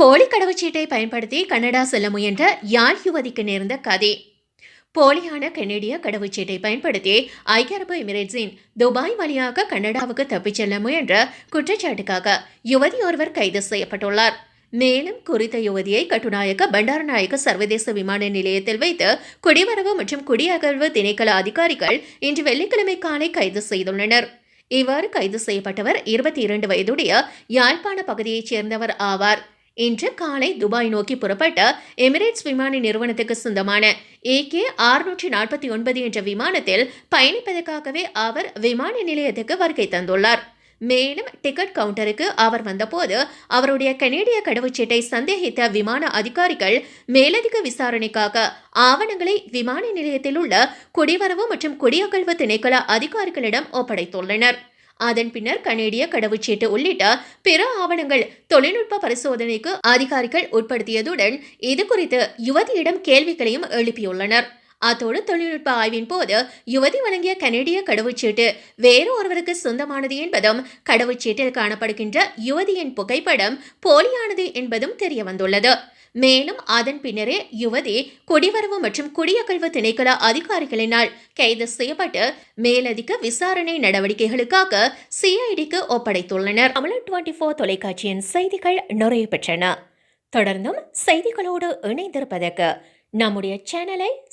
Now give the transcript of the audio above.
போலி கடவுச்சீட்டை பயன்படுத்தி கனடா செல்ல முயன்ற யாழ் யுவதிக்கு நேர்ந்த கதை. போலியான கனேடிய கடவுச்சீட்டை பயன்படுத்தி ஐக்கிய அரபு எமிரேட்ஸின் துபாய் வழியாக கனடாவுக்கு தப்பிச் செல்ல முயன்ற குற்றச்சாட்டுக்காக யுவதி ஒருவர் கைது செய்யப்பட்டுள்ளார். மேலும் குறித்த யுவதியை கட்டுநாயக்க பண்டாரநாயக்க சர்வதேச விமான நிலையத்தில் வைத்து குடிவரவு மற்றும் குடியகழ்வு திணைக்கள அதிகாரிகள் இன்று வெள்ளிக்கிழமை காலை கைது செய்துள்ளனர். இவ்வாறு கைது செய்யப்பட்டவர் இருபத்தி இரண்டு வயதுடைய யாழ்ப்பாண பகுதியைச் சேர்ந்தவர் ஆவார். இன்று காலை துபாய் நோக்கி புறப்பட்ட எமிரேட்ஸ் விமான நிறுவனத்துக்கு சொந்தமான ஏகே ஆறுநூற்றி நாற்பத்தி ஒன்பது என்ற விமானத்தில் பயணிப்பதற்காகவே அவர் விமான நிலையத்துக்கு வருகை தந்துள்ளார். மேலும் டிக்கெட் கவுண்டருக்கு அவர் வந்தபோது அவருடைய கனேடிய கடவுச்சீட்டை சந்தேகித்த விமான அதிகாரிகள் மேலதிக விசாரணைக்காக ஆவணங்களை விமான நிலையத்தில் உள்ள குடிவரவு மற்றும் குடியகழ்வு திணைக்கள அதிகாரிகளிடம் ஒப்படைத்துள்ளனர். அதன் பின்னர் கனேடிய கடவுச்சீட்டு உள்ளிட்ட பிற ஆவணங்கள் தொழில்நுட்ப பரிசோதனைக்கு அதிகாரிகள் உட்படுத்தியதுடன் இது குறித்து யுவதியிடம் கேள்விகளையும் எழுப்பியுள்ளனர். அத்தோடு தொழில்நுட்ப ஆய்வின் போது யுவதி வழங்கிய கனேடிய கடவுச்சீட்டு வேறு ஒருவருக்கு சொந்தமானது என்பதும் கடவுச்சீட்டில் காணப்படுகின்ற யுவதியின் புகைப்படம் போலியானது என்பதும் தெரிய வந்துள்ளது மேலும் அதன் பின்னரே யுவதி குடிவரவு மற்றும் குடியகழ்வு திணைக்கள அதிகாரிகளினால் கைது செய்யப்பட்டு மேலதிக விசாரணை நடவடிக்கைகளுக்காக சிஐடிக்கு ஒப்படைத்துள்ளனர். தமிழ் டுவெண்டி ஃபோர் தொலைக்காட்சியின் செய்திகள் நிறைய பெற்றன. தொடர்ந்தும் செய்திகளோடு இணைந்திருப்பதற்கு நம்முடைய சேனலை